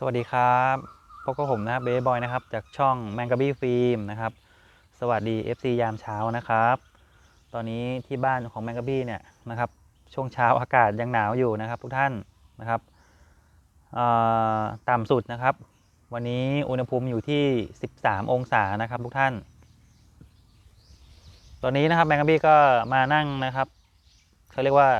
สวัสดีครับพบกับผมนะครับเบย์บอยนะครับ จากช่องแมงกะบี้ฟิล์มนะครับ สวัสดี FC ยามเช้านะครับ ตอนนี้ที่บ้านของแมงกะบี้เนี่ยนะครับ ช่วงเช้าอากาศยังหนาวอยู่นะครับ ทุกท่านนะครับต่ำสุดนะครับ วันนี้อุณหภูมิอยู่ที่ 13 องศานะครับ ทุกท่าน ตอนนี้นะครับแมงกะบี้ก็มานั่งนะครับเขาเรียกว่า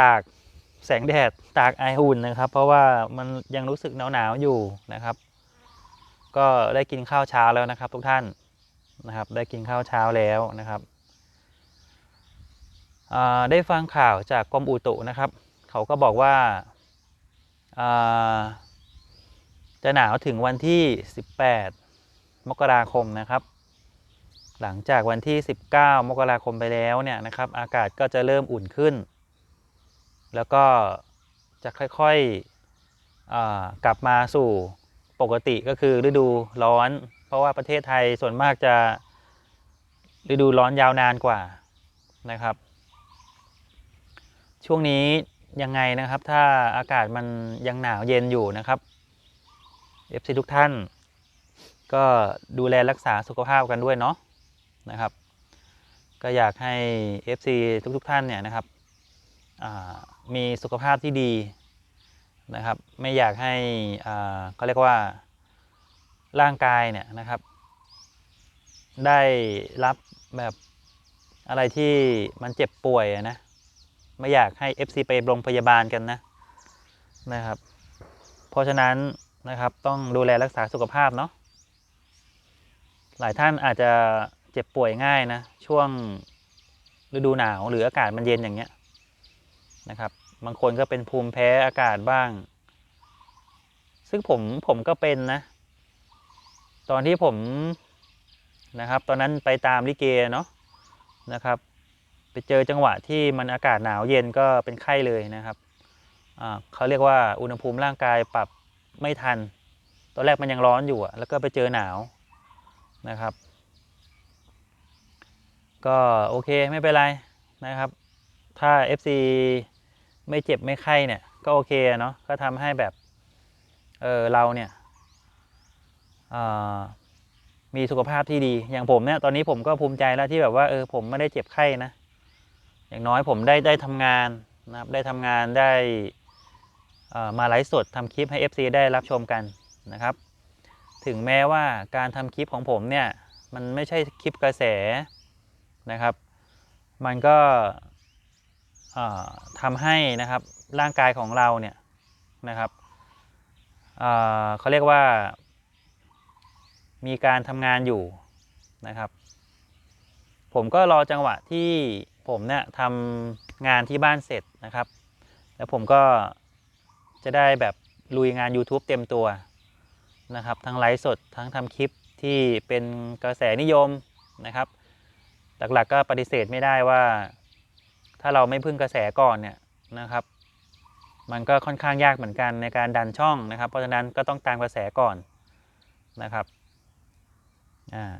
ตาก แสงแดดตากไออุ่นนะครับ เพราะว่ามันยังรู้สึกหนาวๆอยู่นะครับ ก็ได้กินข้าวเช้าแล้วนะครับ ทุกท่านนะครับ ได้กินข้าวเช้าแล้วนะครับได้ฟังข่าวจากกรมอุตุนะครับ เขาก็บอกว่าจะหนาวถึงวันที่ 18 มกราคมนะครับ หลังจากวันที่ 19 มกราคมไปแล้วเนี่ยนะครับ อากาศก็จะเริ่มอุ่นขึ้น แล้วก็จะค่อยๆกลับมาสู่ปกติก็คือฤดูร้อน เพราะว่าประเทศไทยส่วนมากจะฤดูร้อนยาวนานกว่านะครับ ช่วงนี้ยังไงนะครับ ถ้าอากาศมันยังหนาวเย็นอยู่นะครับ FC ทุกท่าน ก็ดูแลรักษาสุขภาพกันด้วยเนาะนะครับ ก็อยากให้ FC ทุกๆท่านเนี่ยนะครับ มีสุขภาพที่ดีนะครับ ไม่อยากให้เขาเรียกว่าร่างกายเนี่ยนะครับ ได้รับแบบอะไรที่มันเจ็บป่วยนะไม่อยากให้ FC ไปโรงพยาบาลกันนะนะครับ เพราะฉะนั้นนะครับต้องดูแลรักษาสุขภาพเนาะหลายท่านอาจจะเจ็บป่วยง่ายนะ ช่วงฤดูหนาวหรืออากาศมันเย็นอย่างเงี้ย นะครับ บางคนก็เป็นภูมิแพ้อากาศบ้าง ซึ่งผมผมก็เป็นนะ ตอนที่ผมนะครับ ตอนนั้นไปตามลิเกเนาะนะครับ ไปเจอจังหวะที่มันอากาศหนาวเย็นก็เป็นไข้เลยนะครับเขาเรียกว่าอุณหภูมิร่างกายปรับไม่ทัน ตอนแรกมันยังร้อนอยู่แล้วก็ไปเจอหนาวนะครับ ก็โอเคไม่เป็นไรนะครับ ถ้า FC ไม่เจ็บไม่ไข้เนี่ย ก็โอเคเนาะก็ทำให้แบบเออเราเนี่ยมีสุขภาพที่ดีอย่างผมเนี่ยตอนนี้ผมก็ภูมิใจแล้วที่แบบว่าเออผมไม่ได้เจ็บไข้นะ อย่างน้อยผมได้ได้ทำงานนะครับได้ทำงานได้อ่อมาไลฟ์สดทำคลิปให้ FC ได้รับชมกันนะครับ ถึงแม้ว่าการทำคลิปของผมเนี่ยมันไม่ใช่คลิปกระแสนะครับ มันก็ ทำให้นะครับร่างกายของเราเนี่ยนะครับเเขาเรียกว่า มีการทำงานอยู่นะครับ ผมก็รอจังหวะที่ผมเนี่ยทำงานที่บ้านเสร็จนะครับ แล้วผมก็จะได้แบบลุยงาน YouTube เต็มตัวนะครับ ทั้งไลฟ์สดทั้งทำคลิปที่เป็นกระแสนิยมนะครับ หลักๆก็ปฏิเสธไม่ได้ว่า ถ้าเราไม่พึ่งกระแสก่อนเนี่ยนะครับ มันก็ค่อนข้างยากเหมือนกันในการดันช่องนะครับ เพราะฉะนั้นก็ต้องตามกระแสก่อนนะครับอ่า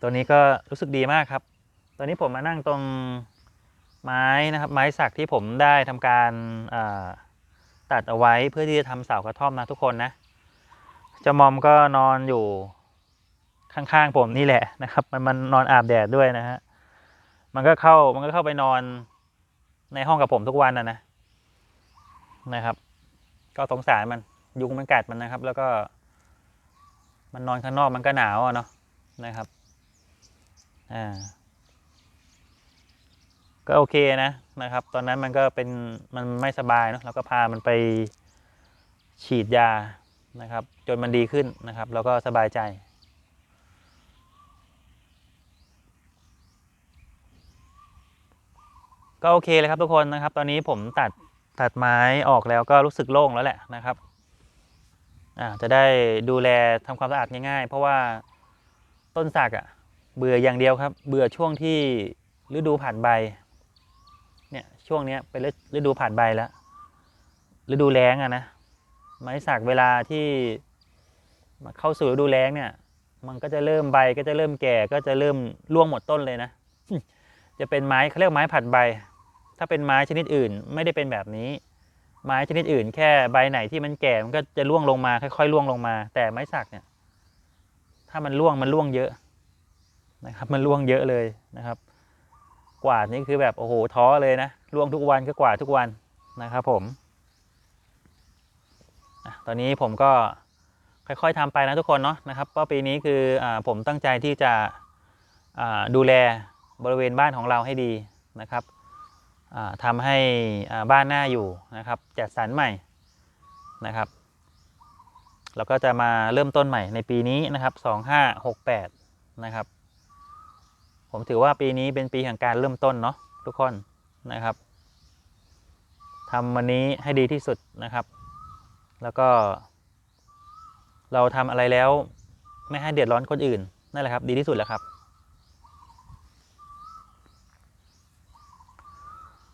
ตัวนี้ก็รู้สึกดีมากครับตัวนี้ผมมานั่งตรงไม้นะครับ ไม้สักที่ผมได้ทำการาตัดเอาไว้เพื่อที่จะทำเสากระท่อมนะทุกคนนะเจ้ามอมก็นอนอยู่ข้างๆผมนี่แหละนะครับ มันมันนอนอาบแดดด้วยนะฮะ มันก็เข้ามันก็เข้าไปนอนในห้องกับผมทุกวันนะนะนะครับ ก็สงสารมันยุงมันกัดมันนะครับ แล้วก็ มันนอนข้างนอกมันก็หนาวเนาะนะครับอ่าก็โอเคนะนะครับ ตอนนั้นมันก็เป็นมันไม่สบายเนาะเราก็พามันไปฉีดยานะครับ จนมันดีขึ้นนะครับ แล้วก็สบายใจ ก็โอเคเลยครับทุกคนนะครับ ตอนนี้ผมตัดตัดไม้ออกแล้วก็รู้สึกโล่งแล้วแหละนะครับอ่าจะได้ดูแลทำความสะอาดง่ายๆ เพราะว่าต้นสักอะ่ะเบื่ออย่างเดียวครับ เบื่อช่วงที่ฤดูผ่านใบเนี่ยช่วงเนี้ยเป็นฤดูผ่านใบแล้วฤดูแล้งอะนะไม้สักเวลาที่มาเข้าสู่ฤดูแล้งเนี่ย มันก็จะเริ่มใบก็จะเริ่มแก่ก็จะเริ่มร่วงหมดต้นเลยนะจะเป็นไม้เขาเรียกไม้ผัดใบ ถ้าเป็นไม้ชนิดอื่นไม่ได้เป็นแบบนี้ ไม้ชนิดอื่น แค่ใบไหนที่มันแก่มันก็จะร่วงลงมาค่อยๆร่วงลงมา แต่ไม้สักเนี่ย ถ้ามันร่วงมันร่วงเยอะนะครับ มันร่วงเยอะเลยนะครับ กวาดนี่คือแบบโอ้โหท้อเลยนะร่วงทุกวันก็กวาดทุกวันนะครับ ผมตอนนี้ผมก็ค่อยๆทำไปนะทุกคนเนาะนะครับเพราะปีนี้คืออผมตั้งใจที่จะดูแลบริเวณบ้านของเราให้ดีนะครับ อ่าทำให้บ้านหน้าอยู่นะครับจัดสรรใหม่นะครับเราก็จะมาเริ่มต้นใหม่ในปีนี้นะครับ2568นะครับ ผมถือว่าปีนี้เป็นปีแห่งการเริ่มต้นเนาะทุกคนนะครับทำวันนี้ให้ดีที่สุดนะครับ แล้วก็ เราทำอะไรแล้วไม่ให้เดือดร้อนคนอื่นนั่นแหละครับ ดีที่สุดแล้วครับ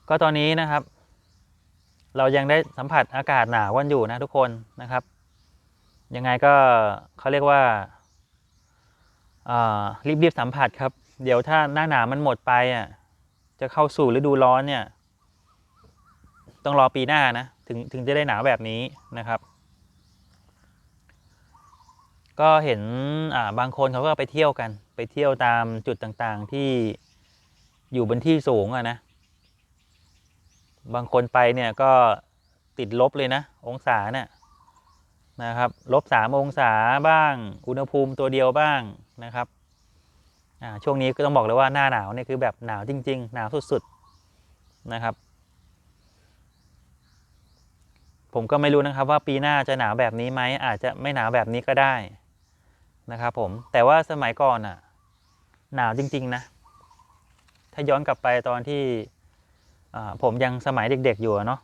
ก็ตอนนี้นะครับ เรายังได้สัมผัสอากาศหนาวกันอยู่นะทุกคนนะครับ ยังไงก็เขาเรียกว่ารีบรีบๆสัมผัสครับ เดี๋ยวถ้าหน้าหนาวมันหมดไปอะจะเข้าสู่ฤดูร้อนเนี่ย ต้องรอปีหน้านะถึงถึงจะได้หนาวแบบนี้นะครับ ก็เห็นบางคนเขาก็ไปเที่ยวกัน ไปเที่ยวตามจุดต่างๆที่อยู่บนที่สูงอะนะ บางคนไปเนี่ยก็ติดลบเลยนะ องศาเนี่ยนะครับลบสามองศาบ้าง อุณหภูมิตัวเดียวบ้างนะครับช่วงนี้ก็ต้องบอกเลยว่าหน้าหนาวเนี่ยคือแบบหนาวจริง ๆ หนาวสุดๆนะครับ ผมก็ไม่รู้นะครับว่าปีหน้าจะหนาวแบบนี้ไหมอาจจะไม่หนาวแบบนี้ก็ได้นะครับผมแต่ว่าสมัยก่อนอะหนาวจริง ๆ นะ ถ้าย้อนกลับไปตอนที่ ผมยังสมัยเด็ก ๆ อยู่เนาะ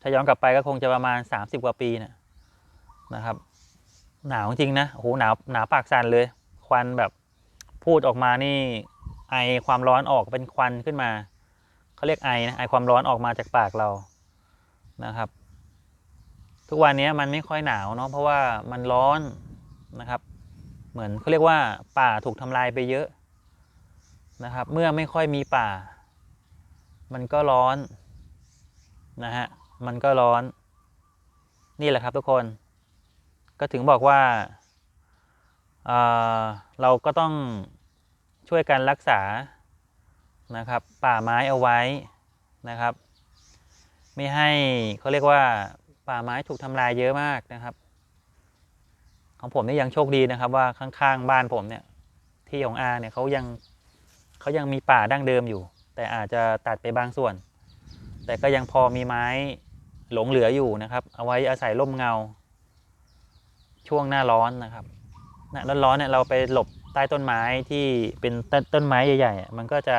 ถ้าย้อนกลับไปก็คงจะประมาณ 30 กว่าปีนะนะครับ หนาวจริงนะโอ้โหหนาวหนาวปากสั่นเลย ควันแบบพูดออกมานี่ไอความร้อนออกเป็นควันขึ้นมาเขาเรียกไอนะไอความร้อนออกมาจากปากเรานะครับ ทุกวันนี้มันไม่ค่อยหนาวเนาะเพราะว่ามันร้อนนะครับ เหมือนเขาเรียกว่าป่าถูกทำลายไปเยอะนะครับ เมื่อไม่ค่อยมีป่า มันก็ร้อนนะฮะ มันก็ร้อน นี่แหละครับทุกคน ก็ถึงบอกว่าเออเราก็ต้องช่วยกันรักษานะครับ ป่าไม้เอาไว้นะครับ ไม่ให้เขาเรียกว่า ป่าไม้ถูกทำลายเยอะมากนะครับ ของผมนี่ยังโชคดีนะครับ ว่าข้างๆบ้านผมเนี่ยที่ของอาเนี่ยเขายังเขายังมีป่าดั้งเดิมอยู่ แต่อาจจะตัดไปบางส่วน แต่ก็ยังพอมีไม้หลงเหลืออยู่นะครับ เอาไว้อาศัยร่มเงา ช่วงหน้าร้อนนะครับหน้าร้อนเนี่ยเราไปหลบใต้ต้นไม้ที่เป็นต้นต้นไม้ใหญ่ๆ มันก็จะ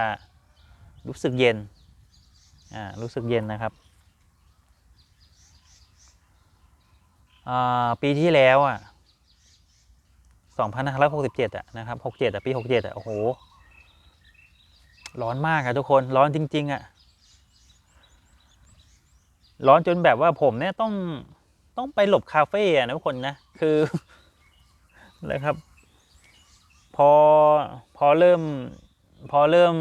รู้สึกเย็น อ่า รู้สึกเย็นนะครับ อ่า ปีที่แล้วอะ2567อะนะครับ67อะปี67อะ โอ้โห ร้อนมากอะทุกคนร้อนจริง ๆอะร้อนจนแบบว่าผมเนี่ยต้องต้องไปหลบคาเฟ่อะนะทุกคนนะคือนะครับ พอพอเริ่ม พอเริ่ม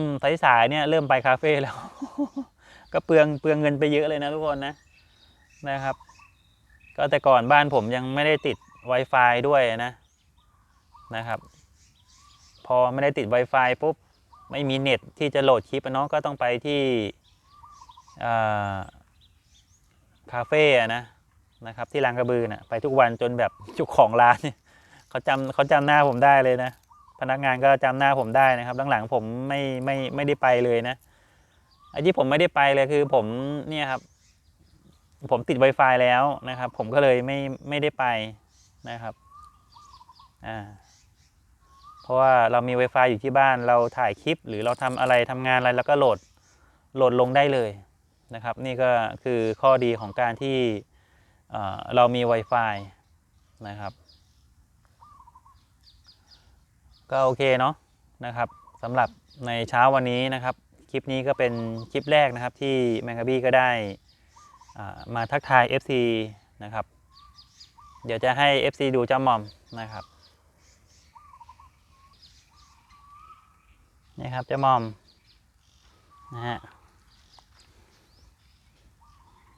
สายๆเนี่ย เริ่มไปคาเฟ่แล้ว ก็เปลืองเปลืองเงินไปเยอะเลยนะทุกคนนะนะครับ ก็แต่ก่อนบ้านผมยังไม่ได้ติด Wi-Fi ด้วยนะนะครับ พอไม่ได้ติด Wi-Fi ปุ๊บ ไม่มีเน็ตที่จะโหลดคลิปอะเนาะก็ต้องไปที่คาเฟ่นะนะครับที่ลางกระบือนะ่ะไปทุกวันจนแบบจุกของร้านเนี่ยเขาจำเขาจำหน้าผมได้เลยนะ พนักงานก็จำหน้าผมได้นะครับหลังๆผมไม่ไม่ไม่ได้ไปเลยนะไอ้ที่ผมไม่ได้ไปเลยคือผมเนี่ยครับ ผมติด Wi-Fi แล้วนะครับ ผมก็เลยไม่ไม่ได้ไปนะครับอ่า เพราะว่าเรามี Wi-Fi อยู่ที่บ้านเราถ่ายคลิป หรือเราทำอะไรทำงานอะไรแล้วก็โหลดโหลดลงได้เลยนะครับ นี่ก็คือข้อดีของการที่เเรามี Wi-Fi นะครับ ก็โอเคเนาะนะครับสำหรับในเช้าวันนี้นะครับ คลิปนี้ก็เป็นคลิปแรกนะครับที่แมงกะบี้ก็ได้มาทักทาย FC นะครับ เดี๋ยวจะให้ FC ดูเจ้าหมอมนะครับ นี่ครับเจ้ามอมนะฮะ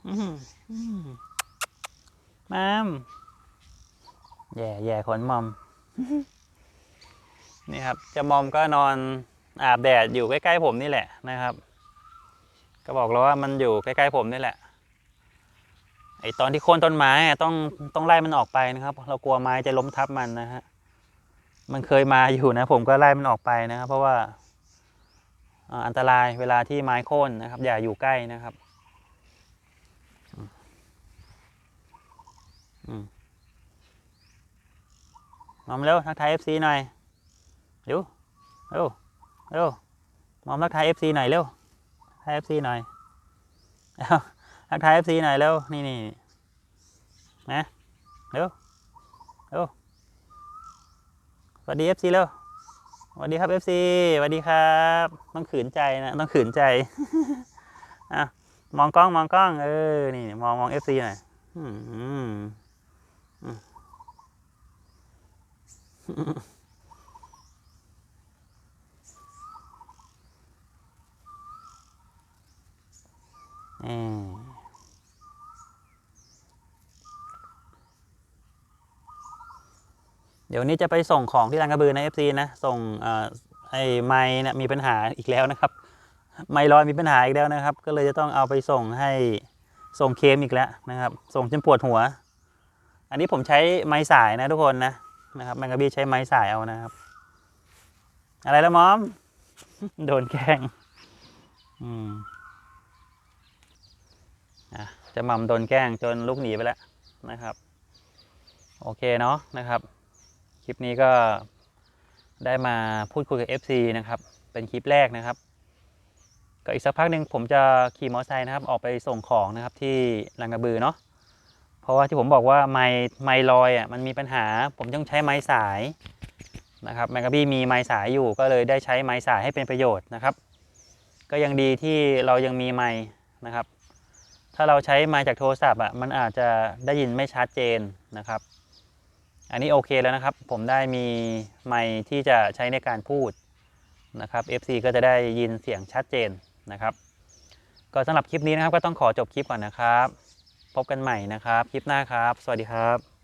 อื้อหืออื้อหือมามแย่แย่ขนมอม นี่ครับเจะมอมก็นอนอาบแดดอยู่ใกล้ๆผมนี่แหละนะครับ ก็บอกแล้วว่ามันอยู่ใกล้ๆผมนี่แหละไอตอนที่โค่นต้นไม้อะต้องต้องไล่มันออกไปนะครับ เรากลัวไม้จะล้มทับมันนะฮะมันเคยมาอยู่นะ ผมก็ไล่มันออกไปนะครับเพราะว่า อันตรายเวลาที่ไม้โค่นนะครับ อย่าอยู่ใกล้นะครับมอมเร็วทักทายเอฟซีหน่อยเร็วเร็วเร็วมอมทักทายเอฟซีหน่อยเร็วทักทายเอฟซีหน่อยเอ้าทักทายเอฟซีหน่อยเร็วนี่นี่นะเร็วเร็วสวัสดี FC เร็ว วัสดีครับ FC สวัสดีครับ ต้องขืนใจนะต้องขืนใจอะมองกล้องมองกล้องเออนี่มองมอง FC หน่อยอืมอืมอืมอืม เดี๋ยวนี้จะไปส่งของที่ลานกระบือนะ FC นะ ส่งไอ้ไม้นี่ยมีปัญหาอีกแล้วนะครับ ไม้ลอยมีปัญหาอีกแล้วนะครับ ก็เลยจะต้องเอาไปส่งให้ส่งเคมอีกแล้วนะครับ ส่งจนปวดหัว อันนี้ผมใช้ไม้สายนะทุกคนนะนะครับแมงกะบี้ใช้ไม้สายเอานะครับ อะไรแล้วมอม โดนแกล้งอืมอะจะหม่ำโดนแกล้งจนลูกหนีไปแล้วนะครับ โอเคเนาะนะครับ ลิปนี้ก็ได้มาพูดคุยกับ FC นะครับ เป็นคลิปแรกนะครับ ก็อีกสักพักหนึ่งผมจะขี่มอเตอร์ไซค์นะครับ ออกไปส่งของนะครับที่ลังกระบือเนาะ เพราะว่าที่ผมบอกว่าไม้ไม้ลอยอะมันมีปัญหา ผมต้องใช้ไม้สายนะครับแมงกะบี้มีไม้สายอยู่ก็เลยได้ใช้ไม้สายให้เป็นประโยชน์นะครับ ก็ยังดีที่เรายังมีไม้นะครับ ถ้าเราใช้ไม้จากโทรศัพท์อะมันอาจจะได้ยินไม่ชัดเจนนะครับ อันนี้โอเคแล้วนะครับ ผมได้มีไมค์ที่จะใช้ในการพูดนะครับ FC ก็จะได้ยินเสียงชัดเจนนะครับ ก็สำหรับคลิปนี้นะครับก็ต้องขอจบคลิปก่อนนะครับ พบกันใหม่นะครับ คลิปหน้าครับ สวัสดีครับ